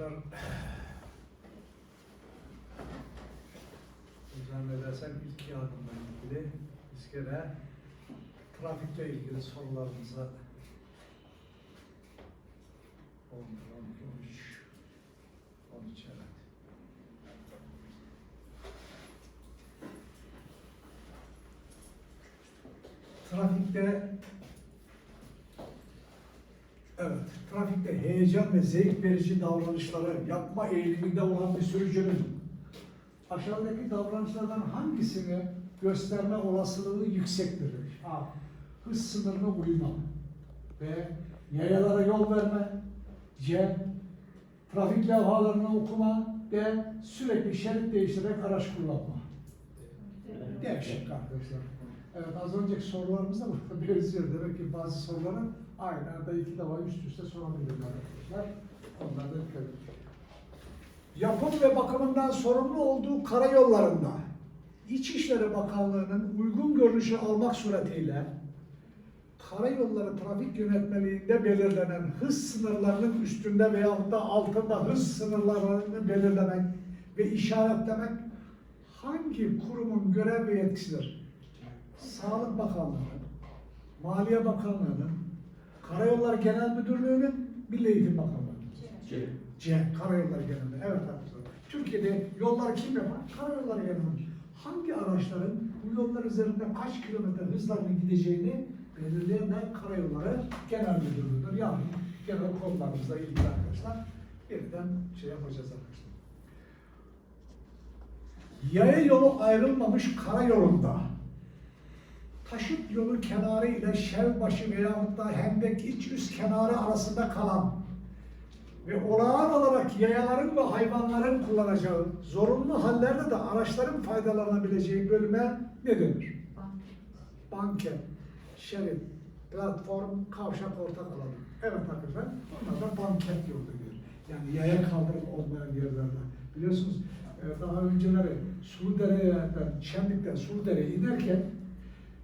arkadaşlar. Zannedersem ilk yardımla ilgili biz gene trafikle ilgili sorularımıza 11, 12, 13, 13 evet. Trafikte Evet, trafikte heyecan ve zevk verici davranışları yapma eğiliminde olan bir sürücünün aşağıdaki davranışlardan hangisini gösterme olasılığı yüksektir? A. Hız sınırına uyma. B. Yayalara yol verme. C. Trafik levhalarını okuma. D. Sürekli şerit değiştirerek araç kullanma. D şıkkı arkadaşlar. Evet az önceki sorularımız da benziyor. Demek ki bazı soruları aynı anda iki defa üst üste sorabilirim arkadaşlar. Onlardan dikkat edin. Yapım ve bakımından sorumlu olduğu karayollarında İçişleri Bakanlığı'nın uygun görünüşü almak suretiyle karayolları trafik yönetmeliğinde belirlenen hız sınırlarının üstünde veyahut da altında hız sınırlarını belirlemek ve işaretlemek hangi kurumun görev ve yetkisidir? Sağlık Bakanlığı, Maliye Bakanlığı'nın, Karayollar Genel Müdürlüğü'nün, Milli Eğitim Bakanlığı. C. C. Karayolları Genel Evet arkadaşlar. Türkiye'de yollar kim yapar? Karayolları Genel Müdürlüğü. Hangi araçların bu yollar üzerinde kaç kilometre hızlarla gideceğini belirleyen de Karayolları Genel Müdürlüğü'dür. Yani genel konularımızla ilgili arkadaşlar. Yeniden şey yapacağız arkadaşlar. Yaya yolu ayrılmamış karayolunda taşıt yolu kenarı ile şel başı veyahut da hendek iç üst kenarı arasında kalan ve olağan olarak yayaların ve hayvanların kullanacağı zorunlu hallerde de araçların faydalanabileceği bölüme ne denir? Banket, şerit, platform, kavşak, ortak alanı. Evet arkadaşlar, onlar da banket yolu diyor. Yani yaya kaldırım olmayan yerlerde. Biliyorsunuz e, daha önceleri Suludere'den, Şenlik'ten Suludere'ye inerken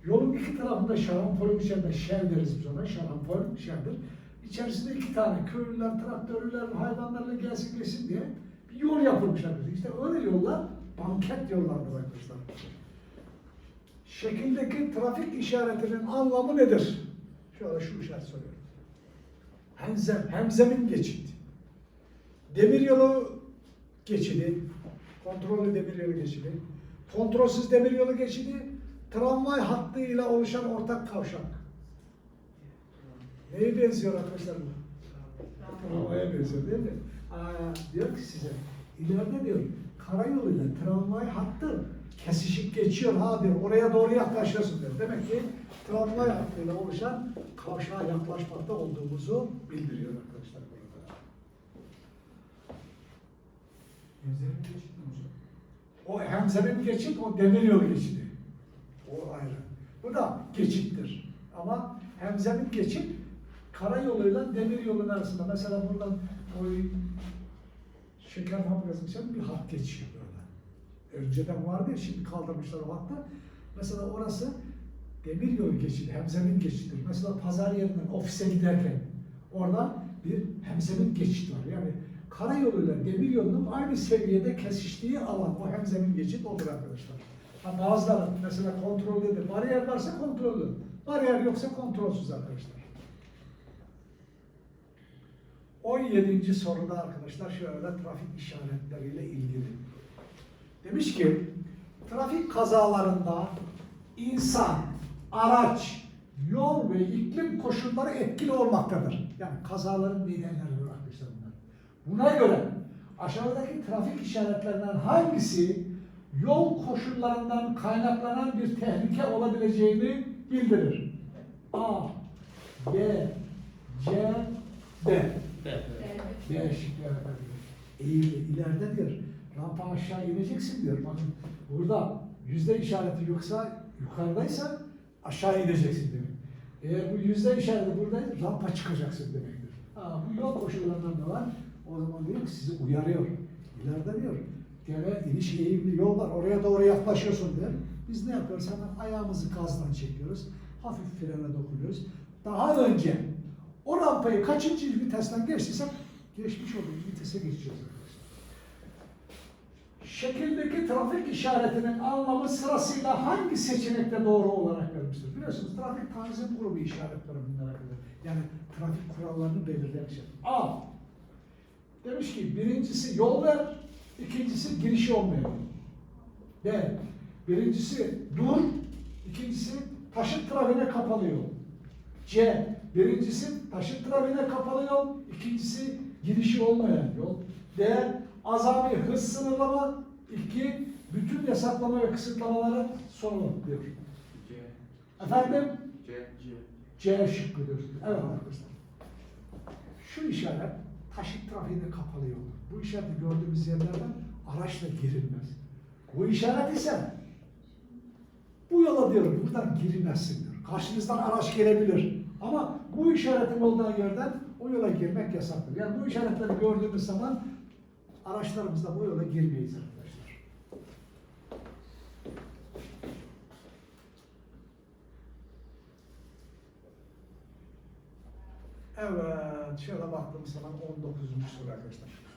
yolun iki tarafında şarampolün içerisinde şer deriz biz ona, şarampol şerdir. İçerisinde iki tane köylüler, traktörlüler, hayvanlarla gelsin geçsin diye bir yol yapılmış arkadaşlar. İşte öyle yollar banket yollardır arkadaşlar. Şekildeki trafik işaretinin anlamı nedir? Şöyle şu işaret soruyorum. Hemzem, hemzemin geçit. Demiryolu geçidi, kontrollü demiryolu geçidi, kontrolsüz demiryolu geçidi, tramvay hattıyla oluşan ortak kavşak. Neye benziyor arkadaşlar bu? Tramvaya benziyor değil mi? Aa, diyor ki size, ileride diyor, karayoluyla tramvay hattı kesişip geçiyor ha diyor, oraya doğru yaklaşıyorsun diyor. Demek ki tramvay hattıyla oluşan kavşağa yaklaşmakta olduğumuzu bildiriyor arkadaşlar burada. Benzerin geçit mi hocam? O hemzemin geçit, o demiryolu geçidi. O ayrı. Bu da geçittir. Ama hemzemin geçit karayoluyla demiryolun arasında. Mesela buradan o şeker fabrikasının içinden bir hat geçiyor böyle. Önceden vardı ya, şimdi kaldırmışlar o hattı. Mesela orası demiryolu geçidi, hemzemin geçididir. Mesela pazar yerinden ofise giderken orada bir hemzemin geçit var. Yani karayoluyla demiryolunun aynı seviyede kesiştiği alan o hemzemin geçit odur arkadaşlar. Ha bazıları mesela kontrollüdür. Bariyer varsa kontrollü. Bariyer yoksa kontrolsüz arkadaşlar. 17. soruda arkadaşlar şöyle trafik işaretleriyle ilgili. Demiş ki trafik kazalarında insan, araç, yol ve iklim koşulları etkili olmaktadır. Yani kazaların nedenleridir arkadaşlar bunlar. Buna göre aşağıdaki trafik işaretlerinden hangisi yol koşullarından kaynaklanan bir tehlike olabileceğini bildirir? A, B, C, D. B. B şıkkı Eğil, ileride diyor. Rampa aşağı ineceksin diyor. Bakın burada yüzde işareti yoksa yukarıdaysa aşağı ineceksin demek. Eğer bu yüzde işareti buradaysa rampa çıkacaksın demektir. Ha, bu yol koşullarından da var. O zaman diyor ki sizi uyarıyor. İleride diyor. Gene iniş eğimli yol. Oraya doğru yaklaşıyorsun diyor. Biz ne yapıyoruz? Hemen ayağımızı gazdan çekiyoruz. Hafif frene dokunuyoruz. Daha önce o rampayı kaçıncı vitesten geçtiysek Geçmiş olduk. Vitese geçeceğiz. Şekildeki trafik işaretinin anlamı sırasıyla hangi seçenekte doğru olarak verilmiştir? Biliyorsunuz trafik tanzim grubu işaretleri bunlar hakkında. Yani trafik kurallarını belirleyen şey. A. Demiş ki birincisi yol ver, ikincisi girişi olmayan. B. Birincisi dur, ikincisi taşıt trafiğine kapalı yol. C. Birincisi taşıt trafiğine kapalı yol, ikincisi girişi olmayan yol. D. Azami hız sınırlama, iki bütün yasaklama ve kısıtlamaları sonu diyor. C. Efendim? C. C. C şıkkı diyor. Evet arkadaşlar. Şu işaret taşıt trafiğine kapalı yol. Bu işareti gördüğümüz yerlerden araçla girilmez. Bu işaret ise bu yola diyor buradan girilmezsin diyor. Karşınızdan araç gelebilir. Ama bu işaretin olduğu yerden o yola girmek yasaktır. Yani bu işaretleri gördüğümüz zaman araçlarımızla bu yola girmeyiz arkadaşlar. Evet, şöyle baktığımız zaman 19. soru arkadaşlar.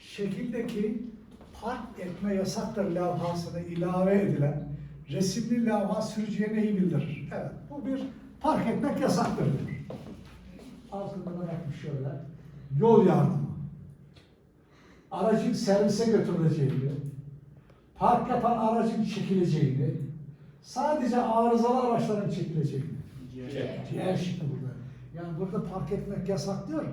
Şekildeki park etme yasaktır levhasına ilave edilen resimli levha sürücüye neyi bildirir? Evet, bu bir park etmek yasaktır diyor. Altında da bakmış şöyle. Yol yardımı. Aracın servise götürüleceğini, park yapan aracın çekileceğini, sadece arızalı araçların çekileceğini. Diğer şıkkı burada. Yani burada park etmek yasak diyor.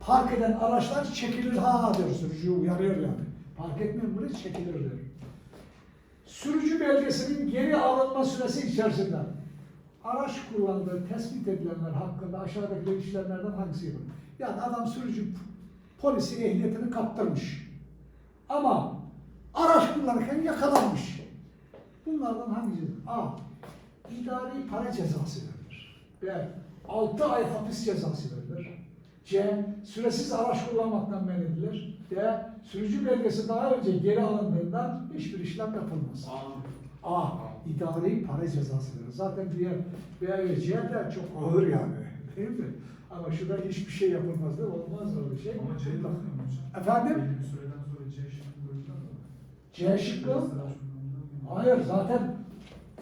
Park eden araçlar çekilir ha diyor sürücü uyarıyor yani. Park etmeyin buraya çekilir diyor. Sürücü belgesinin geri alınma süresi içerisinde araç kullandığı tespit edilenler hakkında aşağıdaki işlemlerden hangisi yapılır? Yani adam sürücü polisi ehliyetini kaptırmış. Ama araç kullanırken yakalanmış. Bunlardan hangisi? A. İdari para cezası verilir. B. 6 ay hapis cezası verilir. C. Süresiz araç kullanmaktan men edilir. D. Sürücü belgesi daha önce geri alındığından hiçbir işlem yapılmaz. A. A. İdari para cezası verilir. Zaten diğer B ve C de çok ağır yani. Değil mi? Ama şurada hiçbir şey yapılmaz değil? Olmaz öyle şey. Ama C'yi? Efendim? C şıkkı? Hayır zaten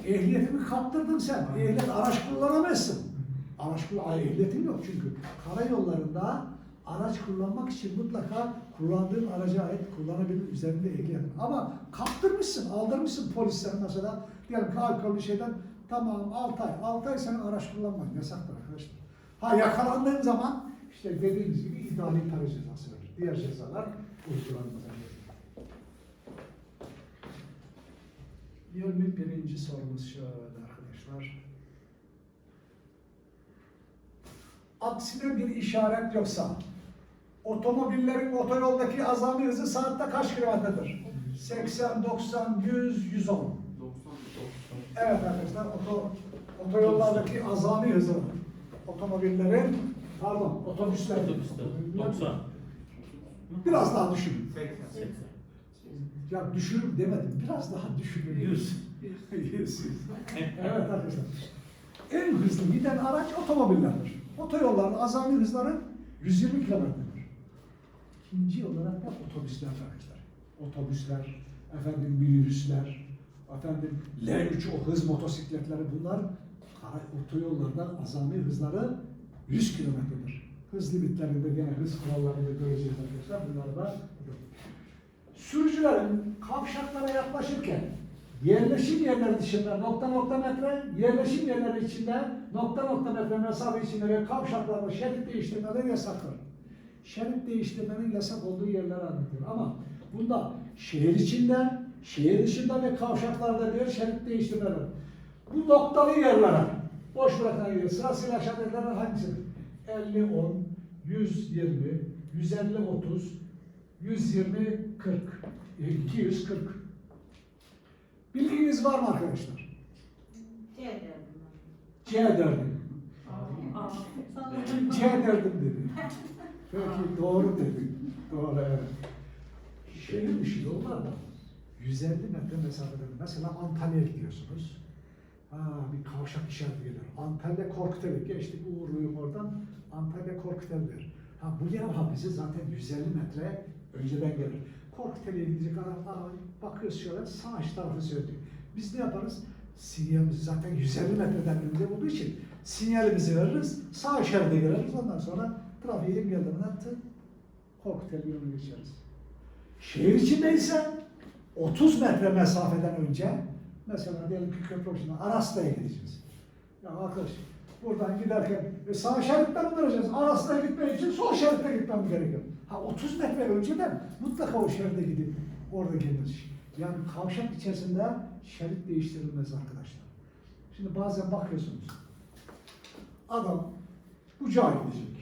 ehliyetimi kaptırdın sen. Ehliyet araç kullanamazsın. Araç kullan Ay, ehliyetin yok çünkü. Karayollarında araç kullanmak için mutlaka kullandığın araca ait kullanabilir üzerinde ehliyet. Ama kaptırmışsın, aldırmışsın polisten mesela. Diyelim ki alkollü şeyden tamam 6 ay. 6 ay senin araç kullanman yasaktır arkadaşlar. Ha yakalandığın zaman işte dediğimiz gibi idari para cezası verir. Diğer cezalar uygulanmaz. 21. sorumuz şöyle arkadaşlar. Aksine bir işaret yoksa otomobillerin otoyoldaki azami hızı saatte kaç kilometredir? 80, 90, 100, 110. 90. Evet arkadaşlar oto, otoyollardaki azami hızı otomobillerin pardon otobüsler Otobüsler 90. biraz daha düşünün. 80. Ya düşürüm demedim. Biraz daha düşünün. 100. 100. evet arkadaşlar. En hızlı giden araç otomobillerdir. Otoyolların azami hızları 120 kilometredir. İkinci olarak da otobüsler arkadaşlar. Otobüsler, efendim minibüsler, efendim L3 o hız motosikletleri bunlar otoyollardan azami hızları 100 kilometredir. Hız limitlerinde gene hız kurallarında göreceğiz arkadaşlar. Bunları da sürücülerin kavşaklara yaklaşırken yerleşim yerleri dışında nokta nokta metre, yerleşim yerleri içinde nokta nokta metre mesafe ve kavşaklarda şerit değiştirmeleri yasaktır. Şerit değiştirmenin yasak olduğu yerler anlatır. Ama bunda şehir içinde, şehir dışında ve kavşaklarda diyor şerit değiştirmeler. Bu noktalı yerlere boş bırakan sırasıyla aşağıdakilerden hangisidir? 50 10, 120, 150 30, 120 40, e, 240. Bilginiz var mı arkadaşlar? C derdim. C derdim. Dedi. Peki doğru dedi. Doğru evet. Şehir dışı yollarda 150 metre mesafede mesela Antalya'ya gidiyorsunuz. Ha, bir kavşak işareti gelir. Antalya Korkutel'i geçtik Uğurlu'yu oradan Antalya Korkutel'dir. Ha bu levha bizi zaten 150 metre önceden gelir. Korkuteli'ye gidecek aa, bakıyoruz şöyle sağ iç tarafı söylüyor. Biz ne yaparız? Sinyalimizi zaten 150 metreden önce olduğu için sinyalimizi veririz, sağ şeride gireriz. Ondan sonra trafiği engelleme tık Korkuteli yolunu geçeriz. Şehir içindeyse 30 metre mesafeden önce mesela diyelim ki köprü başında Aras'ta'ya gideceğiz. Ya arkadaş buradan giderken e, sağ şeritten duracağız? Aras'ta'ya gitmek için sol şeritte gitmem gerekiyor. Ha 30 metre önceden mutlaka o şeride gidip orada gelir. Yani kavşak içerisinde şerit değiştirilmez arkadaşlar. Şimdi bazen bakıyorsunuz. Adam ucağa gidecek.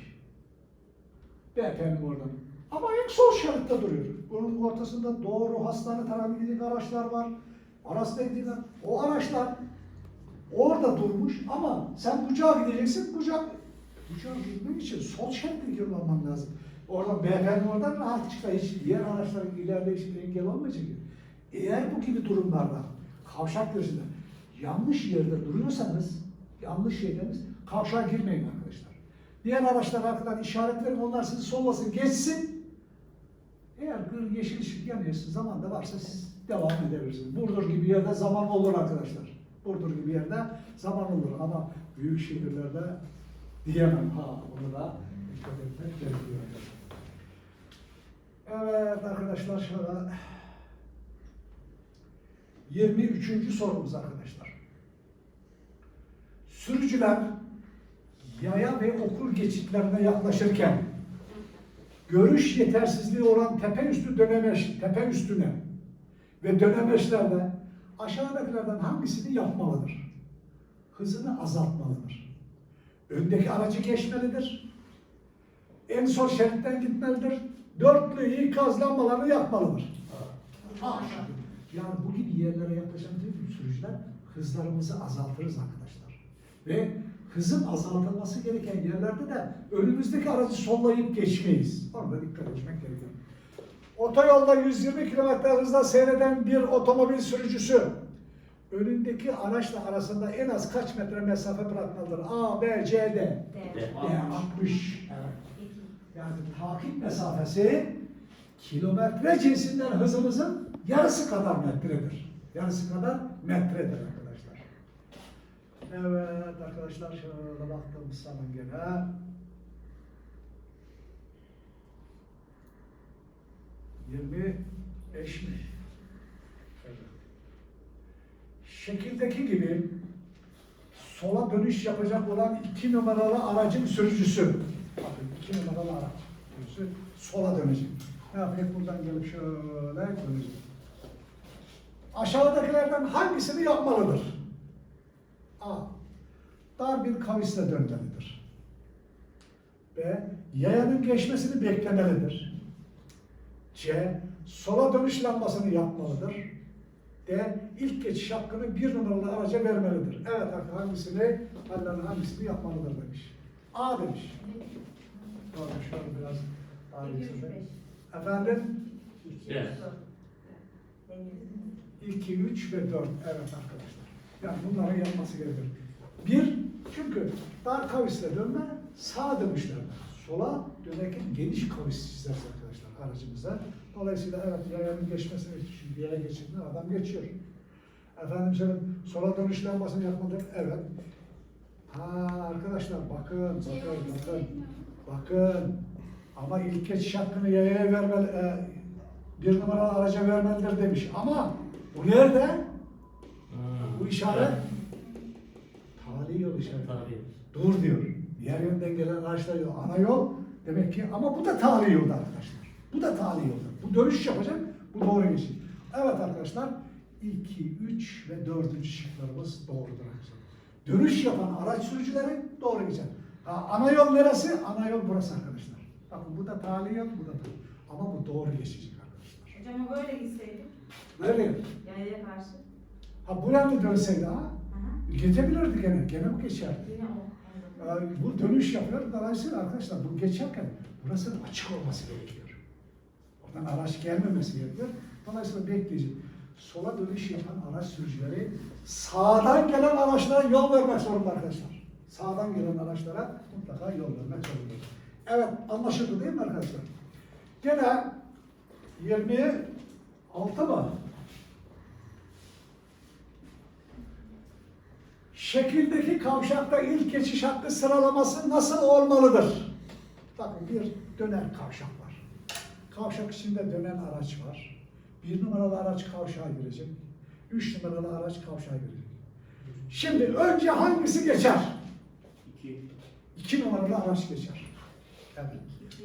BP'nin oradan. Ama ilk sol şeritte duruyor. Bunun ortasında doğru hastane tarafı gidecek araçlar var. Arasında gidecek. O araçlar orada durmuş ama sen bucağa gideceksin. Bucak, bucağa gitmek için sol şeritte kullanman lazım. Oradan BP'nin oradan rahat çıkar. Hiç diğer araçların ilerleyişine engel olmayacak. Eğer bu gibi durumlarda kavşak girişinde yanlış yerde duruyorsanız yanlış yerdeniz kavşağa girmeyin arkadaşlar. Diğer araçlar arkadan işaret verin, onlar sizi sollasın, geçsin. Eğer yeşil ışık yanıyorsa, zaman da varsa siz devam edebilirsiniz. Burdur gibi yerde zaman olur arkadaşlar. Burdur gibi yerde zaman olur ama büyük şehirlerde diyemem. Ha, onu da dikkat etmek gerekiyor. Evet arkadaşlar şöyle 23. sorumuz arkadaşlar. Sürücüler yaya ve okul geçitlerine yaklaşırken görüş yetersizliği olan tepe üstü dönemeç, tepe üstüne ve dönemeçlerde aşağıdakilerden hangisini yapmalıdır? Hızını azaltmalıdır. Öndeki aracı geçmelidir. En son şeritten gitmelidir. Dörtlü ikaz lambalarını yakmalıdır. Ha, yani bu gibi yerlere yaklaşan tüm sürücüler hızlarımızı azaltırız arkadaşlar. Ve hızın azaltılması gereken yerlerde de önümüzdeki aracı sollayıp geçmeyiz. Orada dikkat etmek gerekiyor. Otoyolda 120 km hızla seyreden bir otomobil sürücüsü önündeki araçla arasında en az kaç metre mesafe bırakmalıdır? A, B, C, D. D. D 60. Evet. Yani takip mesafesi kilometre cinsinden hızımızın yarısı kadar metredir. Yarısı kadar metredir arkadaşlar. Evet arkadaşlar şöyle baktığımız zaman gene yirmi beş mi? Evet. Şekildeki gibi sola dönüş yapacak olan iki numaralı aracın sürücüsü. Bakın iki numaralı araç sürücüsü sola dönecek. Ne yapacak? Buradan gelip şöyle dönecek. Aşağıdakilerden hangisini yapmalıdır? A. Dar bir kavisle dönmelidir. B. Yayanın geçmesini beklemelidir. C. Sola dönüş lambasını yapmalıdır. D. İlk geçiş hakkını bir numaralı araca vermelidir. Evet arkadaşlar hangisini, Allah'ın hangisini yapmalıdır demiş. A demiş. Doğru, şöyle biraz daha. Efendim? Evet. 2, 3 ve 4. Evet arkadaşlar. Yani bunların yapması gerekir. Bir, çünkü dar kavisle dönme, sağa dönüşlerde. Sola dönerken geniş kavis çizeriz arkadaşlar aracımıza. Dolayısıyla evet yayanın geçmesini şimdi bir yere geçirdiğinde adam geçiyor. Efendim senin sola dönüş lambasını yapmadık. Evet. Ha arkadaşlar bakın, bakın, bakın. Bakın. Ama ilk geçiş hakkını yayaya vermeli, e, bir numaralı araca vermelidir demiş. Ama bu nerede? Bu işaret tali yol işareti. Tabii. Dur diyor. Diğer yönden gelen araçlar yol. Ana yol demek ki ama bu da tali yolda arkadaşlar. Bu da tali yolda. Bu dönüş yapacak. Bu doğru geçiş. Evet arkadaşlar 2, 3 ve 4. şıklarımız doğrudur arkadaşlar. Dönüş yapan araç sürücüleri doğru geçer. Ha, ana yol neresi? Ana yol burası arkadaşlar. Bakın bu da tali yol, bu da tali. Ama bu doğru geçecek arkadaşlar. Hocam o böyle gitseydi. Böyle. Yayaya karşı. Ha buraya mı dönseydi ha? Geçebilirdi gene. Gene bu geçerdi. Yine o. Yani bu dönüş yapıyor. Dolayısıyla arkadaşlar bu geçerken burasının açık olması gerekiyor. Oradan araç gelmemesi gerekiyor. Dolayısıyla bekleyecek. Sola dönüş yapan araç sürücüleri sağdan gelen araçlara yol vermek zorunda arkadaşlar. Sağdan gelen araçlara mutlaka yol vermek zorunda. Evet anlaşıldı değil mi arkadaşlar? Gene 26 mı? Şekildeki kavşakta ilk geçiş hakkı sıralaması nasıl olmalıdır? Bakın bir döner kavşak var. Kavşak içinde dönen araç var. Bir numaralı araç kavşağa girecek. Üç numaralı araç kavşağa girecek. Şimdi önce hangisi geçer? İki. İki numaralı araç geçer. Evet.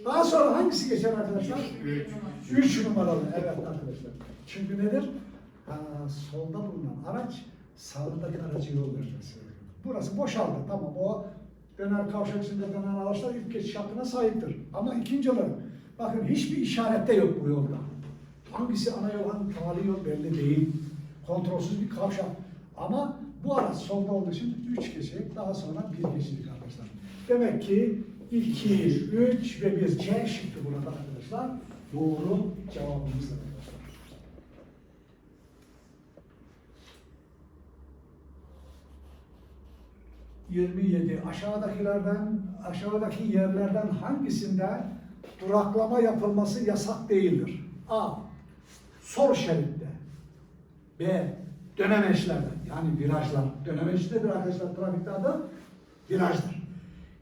Daha sonra hangisi geçer arkadaşlar? Üç. Üç numaralı. Evet arkadaşlar. Çünkü nedir? Ha, solda bulunan araç sağdaki aracı yol vermesi. Burası boşaldı. Tamam o döner kavşak içinde dönen araçlar ilk geçiş hakkına sahiptir. Ama ikinci olarak bakın hiçbir işarette yok bu yolda. Hangisi ana yol, hangi tali yol belli değil. Kontrolsüz bir kavşak. Ama bu araç solda olduğu için üç kişi, daha sonra bir kişilik arkadaşlar. Demek ki 2, 3 ve 1 C şıkkı burada arkadaşlar. Doğru cevabımız arkadaşlar. ...27. Aşağıdakilerden, aşağıdaki yerlerden hangisinde duraklama yapılması yasak değildir? A. Sol şeritte. B. Dönemeçlerde. Yani virajlar. Dönemeç nedir arkadaşlar trafikte adı? Virajdır.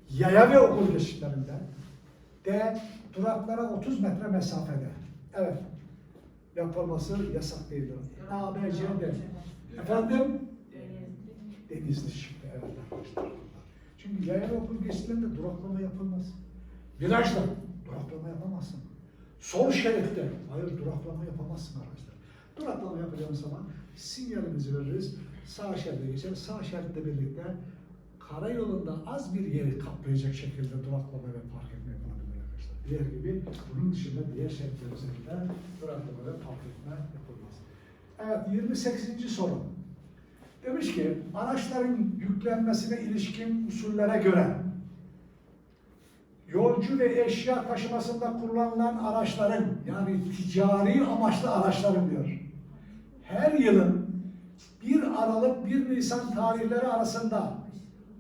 Yaya ve okul geçişlerinde. D. Duraklara 30 metre mesafede. Evet. Yapılması yasak değildir. A, B, C, D. Efendim? Denizli şıkkı. Evet arkadaşlar. Çünkü yaya ve okul geçişlerinde duraklama yapılmaz. Virajda duraklama yapamazsın. Sol şeritte, hayır duraklama yapamazsın arkadaşlar. Duraklama yapacağımız zaman sinyalimizi veririz. Sağ şeride geçer. Sağ şeritle birlikte karayolunda az bir yeri kaplayacak şekilde duraklama ve park etme yapılabilir arkadaşlar. Diğer gibi bunun dışında diğer şeritler üzerinde duraklama ve park etme yapılmaz. Evet 28. soru. Demiş ki araçların yüklenmesine ilişkin usullere göre yolcu ve eşya taşımasında kullanılan araçların yani ticari amaçlı araçların diyor. Her yılın 1 Aralık 1 Nisan tarihleri arasında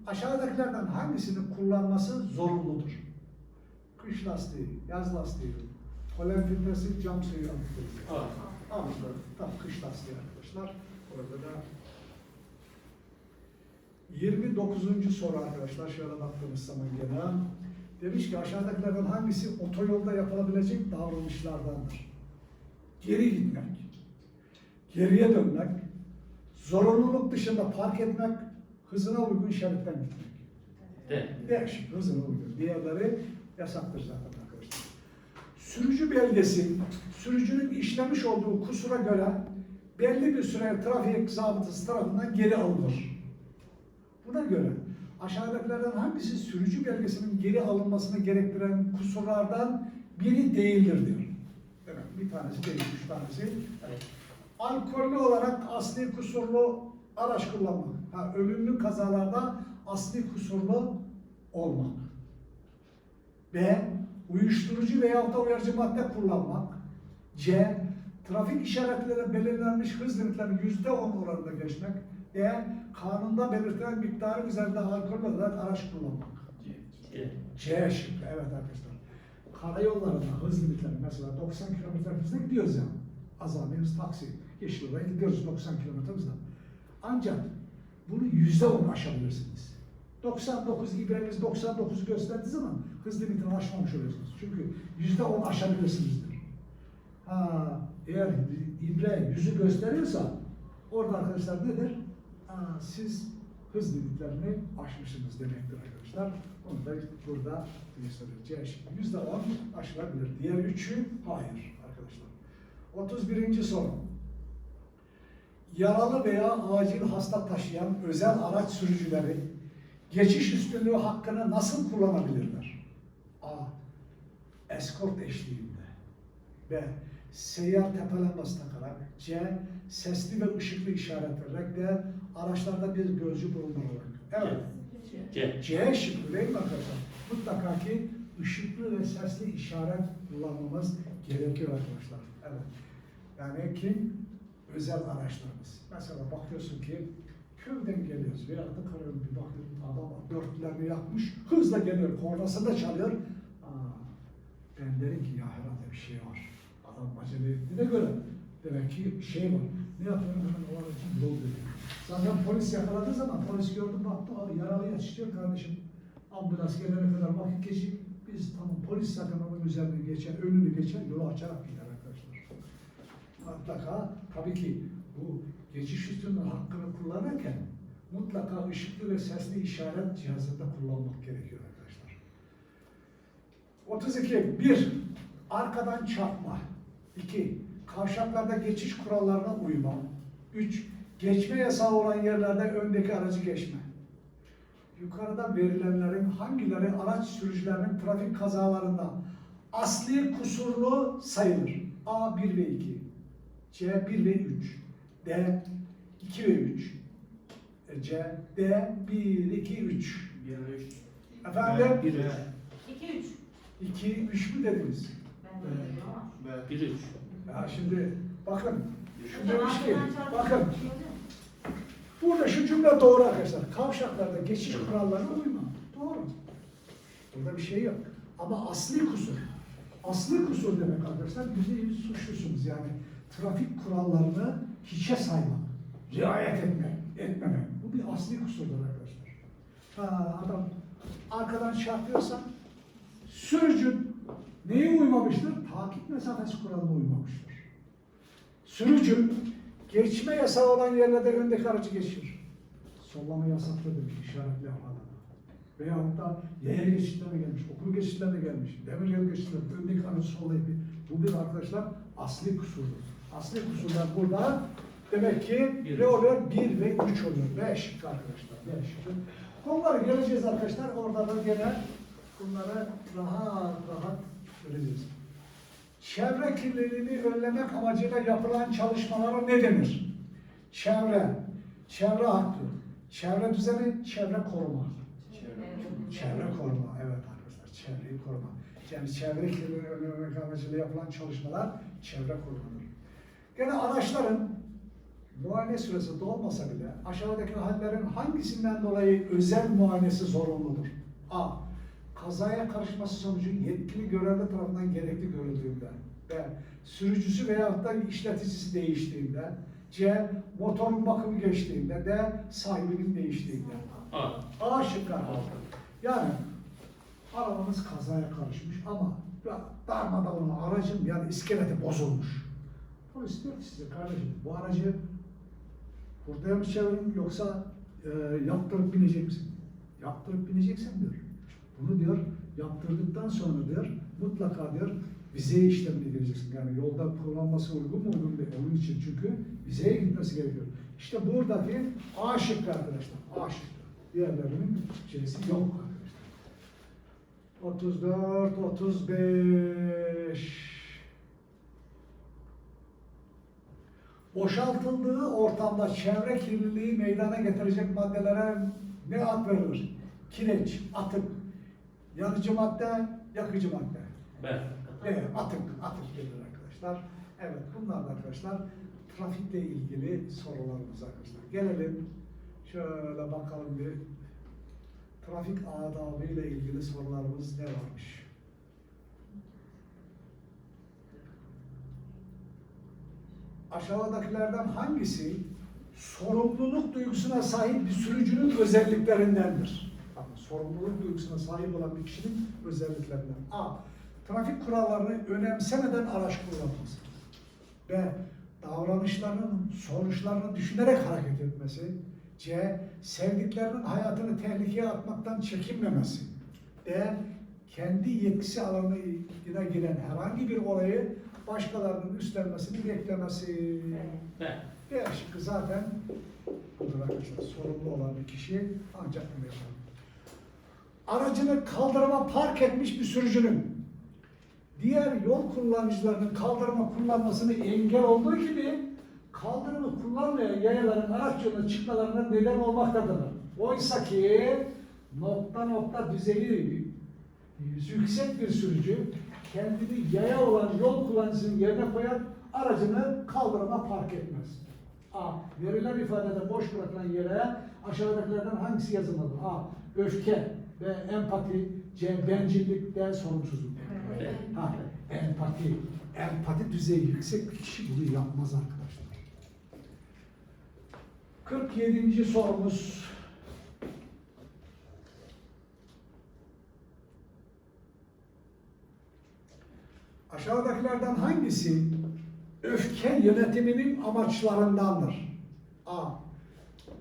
aşağıdakilerden hangisini kullanması zorunludur? Kış lastiği, yaz lastiği, polen filtresi, cam suyu. A. Anladım. Tam kış lastiği arkadaşlar. Orada da 29. soru arkadaşlar. Şöyle baktığımız zaman gene. Demiş ki aşağıdakilerden hangisi otoyolda yapılabilecek davranışlardandır? Geri gitmek, geriye dönmek, zorunluluk dışında park etmek, hızına uygun şeritten gitmek. D. Değişik, hızına uygun. Diğerleri yasaktır zaten arkadaşlar. Sürücü belgesi, sürücünün işlemiş olduğu kusura göre belli bir süre trafik zabıtası tarafından geri alınır. Buna göre aşağıdakilerden hangisi sürücü belgesinin geri alınmasını gerektiren kusurlardan biri değildir diyor. Evet, bir tanesi değil, üç tanesi. Evet. Alkollü olarak asli kusurlu araç kullanmak. Ha, ölümlü kazalarda asli kusurlu olmak. B. Uyuşturucu veya da uyarıcı madde kullanmak. C. Trafik işaretleri belirlenmiş hız limitlerini yüzde on oranında geçmek. D. Kanunda belirtilen miktarın üzerinde alkol olarak araç kullanmak. C. C şıkkı. Evet arkadaşlar. Karayollarında hız limitleri mesela 90 km hızla gidiyoruz ya. Azami hız taksi. Yeşil oraya gidiyoruz 90 km hızla. Ancak bunu yüzde on aşabilirsiniz. 99 ibreniz 99 gösterdiği zaman hız limitini aşmamış oluyorsunuz. Çünkü yüzde on aşabilirsinizdir. Ha, eğer ibre yüzü gösteriyorsa orada arkadaşlar nedir? Ha, siz hız limitlerini aşmışsınız demektir arkadaşlar. Onu da burada gösteriyor. C. Yüzde on aşılabilir. Diğer üçü hayır arkadaşlar. 31. soru. Yaralı veya acil hasta taşıyan özel araç sürücüleri geçiş üstünlüğü hakkını nasıl kullanabilirler? A. Eskort eşliğinde. B. Seyyar tepelenmesi takarak. C. Sesli ve ışıklı işaret vererek. D. Araçlarda bir gözcü bulundurarak. Evet. C. C şıkkı değil mi arkadaşlar? Mutlaka ki ışıklı ve sesli işaret kullanmamız gerekiyor arkadaşlar. Evet. Yani kim? Özel araçlarımız. Mesela bakıyorsun ki köyden geliyoruz veya da karayolu bir bakıyorsun adam dörtlerini yakmış hızla geliyor kornasını da çalıyor. Aa, Ben derim ki ya herhalde bir şey var. Adam acele ettiğine göre demek ki şey var. Ne yapıyorum hemen o aracı yol veriyorum. Zaten polis yakaladığı zaman polis gördü baktı yaralı yetişiyor kardeşim. Ambulans gelene kadar vakit geçip biz tamam polis onun üzerine geçer, önünü geçer, yolu açarak gider arkadaşlar. Mutlaka tabii ki bu geçiş üstünün hakkını kullanırken mutlaka ışıklı ve sesli işaret cihazında kullanmak gerekiyor arkadaşlar. 32. 1. Arkadan çarpma. 2. Kavşaklarda geçiş kurallarına uyma. 3. Geçme yasağı olan yerlerde öndeki aracı geçme. Yukarıda verilenlerin hangileri araç sürücülerinin trafik kazalarında asli kusurlu sayılır? A 1 ve 2. C 1 ve 3. D 2 ve 3. E, C D 1 2 3. Bir, üç. Efendim? Bir, üç. 2 3. 2 3 mü dediniz? Ben de biliyorum ama. Bir, üç. Ya şimdi bakın şu demiş ki bakın şey burada şu cümle doğru arkadaşlar. Kavşaklarda geçiş kurallarına uyma. Doğru. Burada bir şey yok. Ama asli kusur. Asli kusur demek arkadaşlar yüzde yüz suçlusunuz yani. Trafik kurallarını hiçe saymak. Riayet etmek, etmemek. Bu bir asli kusurdur arkadaşlar. Ha, adam arkadan çarpıyorsa sürücü neye uymamıştır? Takip mesafesi kuralına uymamıştır. Sürücü geçme yasağı olan yerlerde öndeki aracı geçiyor. Sollama yasaklı demiş işaretli havada. Veyahut da yaya geçitlerine gelmiş, okul geçitlerine gelmiş, demir yol geçitlerine, öndeki aracı sollayıp bu bir arkadaşlar asli kusurdur. Asli kusurlar burada demek ki Bir. ne oluyor? 1 ve 3 oluyor. 5 arkadaşlar. 5. Konulara geleceğiz arkadaşlar. Orada da gene bunları rahat rahat göreceğiz. Çevre kirliliğini önlemek amacıyla yapılan çalışmalara ne denir? Çevre, çevre hakkı, çevre düzeni, çevre koruma. Çevre koruma, evet arkadaşlar, çevreyi koruma. Yani çevre kirliliğini önlemek amacıyla yapılan çalışmalar çevre korumadır. Gene araçların muayene süresi dolmasa bile aşağıdaki hallerin hangisinden dolayı özel muayenesi zorunludur? A. Kazaya karışması sonucu yetkili görevli tarafından gerekli görüldüğünde. B. Sürücüsü veya da işleticisi değiştiğinde. C. Motorun bakımı geçtiğinde. D. Sahibinin değiştiğinde. A. A şıkkı. Yani arabamız kazaya karışmış ama darmadağın aracın yani iskeleti bozulmuş. Polis diyor ki size kardeşim bu aracı buraya mı çevirin yoksa e, yaptırıp binecek misin? Yaptırıp bineceksin diyor. Bunu diyor yaptırdıktan sonra diyor mutlaka diyor vizeye işlemine gireceksin. Yani yolda kullanması uygun mu uygun değil. Onun için çünkü vizeye gitmesi gerekiyor. İşte buradaki A şıkkı arkadaşlar. A şıkkı. Diğerlerinin şeysi yok arkadaşlar. 34, 35. Boşaltıldığı ortamda çevre kirliliği meydana getirecek maddelere ne ad verilir? Kireç, atık, yanıcı madde, yakıcı madde. B. Evet, atık, atık gelir arkadaşlar. Evet, bunlar da arkadaşlar trafikle ilgili sorularımız arkadaşlar. Gelelim şöyle bakalım bir trafik adabı ile ilgili sorularımız ne varmış? Aşağıdakilerden hangisi sorumluluk duygusuna sahip bir sürücünün özelliklerindendir? Bakın, sorumluluk duygusuna sahip olan bir kişinin özelliklerinden. A. Trafik kurallarını önemsemeden araç kullanması. B. Davranışlarının sonuçlarını düşünerek hareket etmesi. C. Sevdiklerinin hayatını tehlikeye atmaktan çekinmemesi. D. Kendi yetkisi alanına giren herhangi bir olayı başkalarının üstlenmesini beklemesi. B. D şıkkı zaten budur arkadaşlar. Sorumlu olan bir kişi ancak bunu yapar. Aracını kaldırıma park etmiş bir sürücünün diğer yol kullanıcılarının kaldırıma kullanmasını engel olduğu gibi kaldırımı kullanmayan yayaların araç yoluna çıkmalarına neden olmaktadır. Oysa ki nokta nokta düzeyi yüksek bir sürücü kendini yaya olan yol kullanıcısının yerine koyar, aracını kaldırıma park etmez. A. Verilen ifadede boş bırakılan yere aşağıdakilerden hangisi yazılmalı? A. Öfke B. Empati C. Bencillik D. Sorumsuzluk. D. Ha, empati. Empati düzeyi yüksek bir kişi bunu yapmaz arkadaşlar. 47. sorumuz. Aşağıdakilerden hangisi öfke yönetiminin amaçlarındandır? A.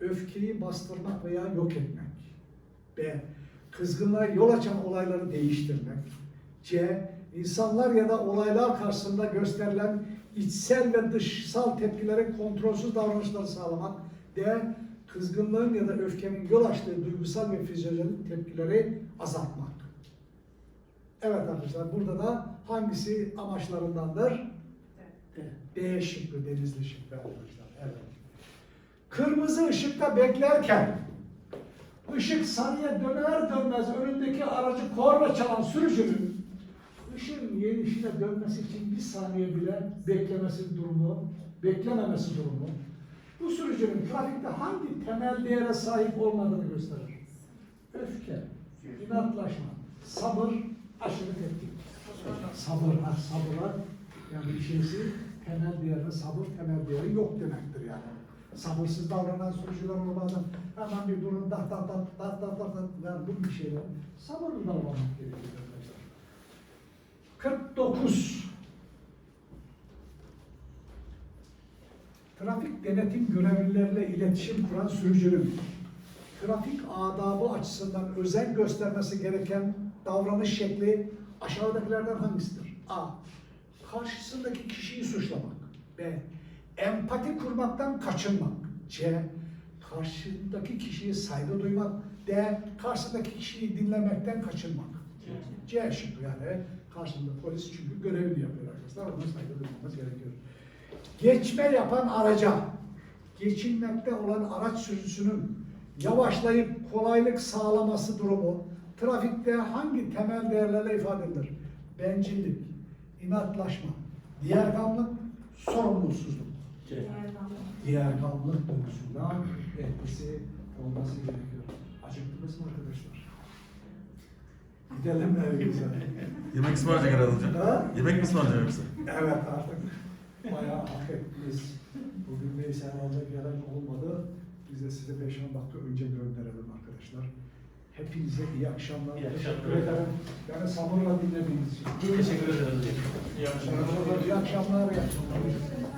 Öfkeyi bastırmak veya yok etmek. B. Kızgınlığa yol açan olayları değiştirmek. C. İnsanlar ya da olaylar karşısında gösterilen içsel ve dışsal tepkilerin kontrolsüz davranışları sağlamak. D. Kızgınlığın ya da öfkenin yol açtığı duygusal ve fizyolojik tepkileri azaltmak. Evet arkadaşlar burada da hangisi amaçlarındandır? D. Şıkkı, denizli şıkkı arkadaşlar. Evet. Kırmızı ışıkta beklerken ışık sarıya döner dönmez önündeki aracı korna çalan sürücünün ışığın yenişine dönmesi için bir saniye bile beklemesi durumu, beklememesi durumu bu sürücünün trafikte hangi temel değere sahip olmadığını gösterir. Öfke, inatlaşma, sabır, aşırı tepki. Sabır, ha, sabıra yani bir şeysi temel değeri, sabır temel değeri yok demektir yani. Sabırsız davranan sürücüler olur bazen hemen bir durun, dat dat dat dat dat dat yani bu bir şeyler. Sabırlı davranmak gerekiyor arkadaşlar. 49. Trafik denetim görevlileriyle iletişim kuran sürücünün trafik adabı açısından özen göstermesi gereken davranış şekli aşağıdakilerden hangisidir? A. Karşısındaki kişiyi suçlamak. B. Empati kurmaktan kaçınmak. C. Karşındaki kişiye saygı duymak. D. Karşısındaki kişiyi dinlemekten kaçınmak. C şıkkı yani karşında polis çünkü görevini yapıyor arkadaşlar. Ona saygı duymamız gerekiyor. Geçme yapan araca, geçilmekte olan araç sürücüsünün yavaşlayıp kolaylık sağlaması durumu trafikte hangi temel değerlerle ifade edilir? Bencillik, inatlaşma, diğergamlık, sorumlulsuzluk. C. Diğergamlık duygusuna etkisi olması gerekiyor. Acıktınız mı arkadaşlar? Gidelim evimize. Yemek ısmarlayacak herhalde hocam. Ha? Yemek mi ısmarlayacak yoksa? Evet artık bayağı hak ettiniz. Bugün Veysel alacak gelen olmadı. Biz de size 5-10 dakika önce gönderelim arkadaşlar. Hepinize iyi akşamlar. İyi Teşekkür ederim. Yani sabırla dinlediğiniz için. Teşekkür ederim. İyi akşamlar. İyi akşamlar. İyi akşamlar.